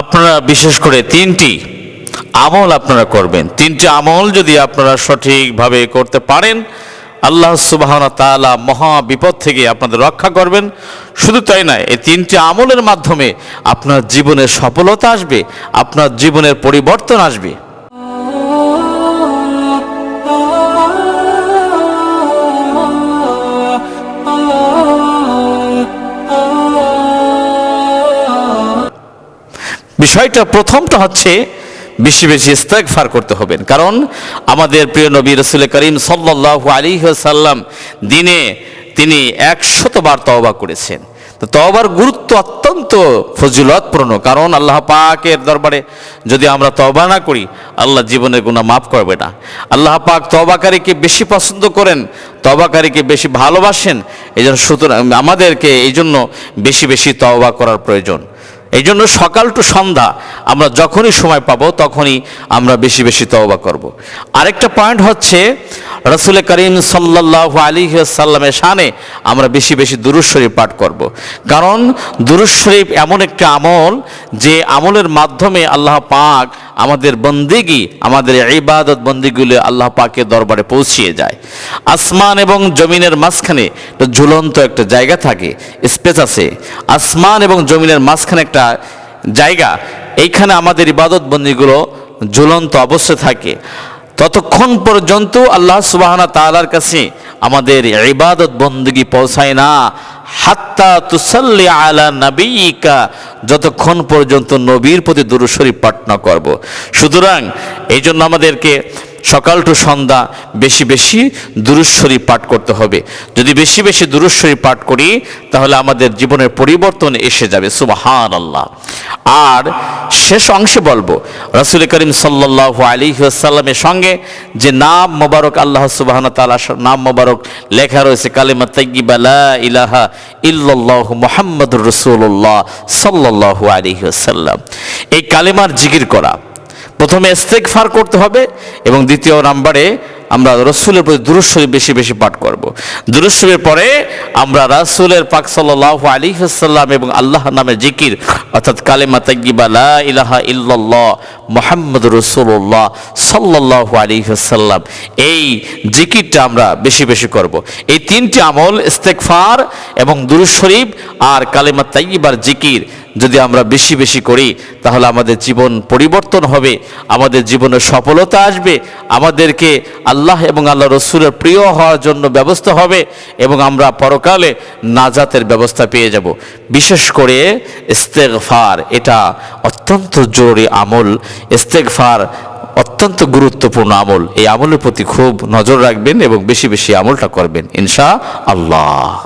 আপনারা বিশেষ করে তিনটি আমল আপনারা করবেন। তিনটি আমল যদি আপনারা সঠিকভাবে করতে পারেন, আল্লাহ সুবাহনা তাআলা মহা বিপদ থেকে আপনাদের রক্ষা করবেন। শুধু তাই নয়, এই তিনটি আমলের মাধ্যমে আপনার জীবনের সফলতা আসবে, আপনার জীবনের পরিবর্তন আসবে। বিষয়টা প্রথমটা হচ্ছে বেশি বেশি ইস্তেগফার করতে হবেন। কারণ আমাদের প্রিয় নবী রসুল করিম সাল্লাল্লাহু আলাইহি সাল্লাম দিনে তিনি একশতবার তওবা করেছেন। তো তওবার গুরুত্ব অত্যন্ত ফজিলতপূর্ণ। কারণ আল্লাহ পাকের দরবারে যদি আমরা তওবা না করি, আল্লাহ জীবনের গুণা মাফ করবে না। আল্লাহ পাক তওবাকারীকে বেশি পছন্দ করেন, তওবাকারীকে বেশি ভালোবাসেন এই জন্য সুতরাং আমাদেরকে এই জন্য বেশি বেশি তওবা করার প্রয়োজন। এই জন্য সকাল টু সন্ধ্যা আমরা যখনই সময় পাবো তখনই আমরা বেশি বেশি তওবা করব। আরেকটা পয়েন্ট হচ্ছে, রসুল করিম সাল্লাহ আলী সাল্লামের শানে আমরা বেশি বেশি দুরুজ শরীফ পাঠ করব। কারণ দুরুজ শরীফ এমন একটা আমল যে আমলের মাধ্যমে আল্লাহ পাক আমাদের বন্দিগি, আমাদের ইবাদত বন্দিগুলো আল্লাহ পাকে দরবারে পৌঁছিয়ে যায়। আসমান এবং জমিনের মাঝখানে ঝুলন্ত একটা জায়গা থাকে, স্পেস আছে। আসমান এবং জমিনের মাঝখানে একটা জায়গা, এইখানে আমাদের ইবাদত বন্দিগুলো ঝুলন্ত অবস্থায় থাকে। ততক্ষণ পর্যন্ত আল্লাহ সুবাহানা তালার কাছে আমাদের ইবাদত বন্দগি পৌঁছায় না। হাত্তা তুসাল্লি আলা নাবিকা যতক্ষণ পর্যন্ত নবীর প্রতি দুরুশরী পাঠ না করব। সুতরাং এই জন্য আমাদেরকে সকাল টু সন্ধ্যা বেশি বেশি দুরুশ্বরী পাঠ করতে হবে। যদি বেশি বেশি দুরুশ্বরী পাঠ করি, তাহলে আমাদের জীবনের পরিবর্তন এসে যাবে। সুবাহান আল্লাহ আর শেষ অংশে বলব, রসুল করিম সাল্লাহ আলী সাল্লামের সঙ্গে যে নাম মোবারক আল্লাহ সুবাহন তালা নাম মোবারক লেখা রয়েছে, কালিমা তৈবালা ইলাহা ইল্লাল্লাহ মোহাম্মদুর রসুল্লাহ সাল্লাহ আলী সাল্লাম এই কালিমার জিকির করা, প্রথমে ইস্তেগফার করতে হবে এবং দ্বিতীয় নাম্বারে আমরা রসুলের প্রতি দুরুশ্বরী বেশি বেশি পাঠ করব। দুরুশ্বরের পরে আমরা রাসুলের পাক সাল্লাহ আলী এবং আল্লাহ নামে জিকির, অর্থাৎ কালেমা তাগিবা ইলাহা ইল্লাল্লাহ মোহাম্মদ রসুল্লাহ সাল্লাহ আলী এই জিকিরটা আমরা বেশি বেশি করব। এই তিনটি আমল, ইস্তেগফার এবং দুরুশরীফ আর কালেমা তাইবার জিকির যদি আমরা বেশি বেশি করি, তাহলে আমাদের জীবন পরিবর্তন হবে, আমাদের জীবনে সফলতা আসবে, আমাদেরকে আল্লাহ এবং আল্লাহ রসুলের প্রিয় হওয়ার জন্য ব্যবস্থা হবে এবং আমরা পরকালে নাজাতের ব্যবস্থা পেয়ে যাব। বিশেষ করে ইস্তেগফার, এটা অত্যন্ত জরুরি আমল। ইস্তেগফার অত্যন্ত গুরুত্বপূর্ণ আমল। এই আমলের প্রতি খুব নজর রাখবেন এবং বেশি বেশি আমলটা করবেন ইনশা আল্লাহ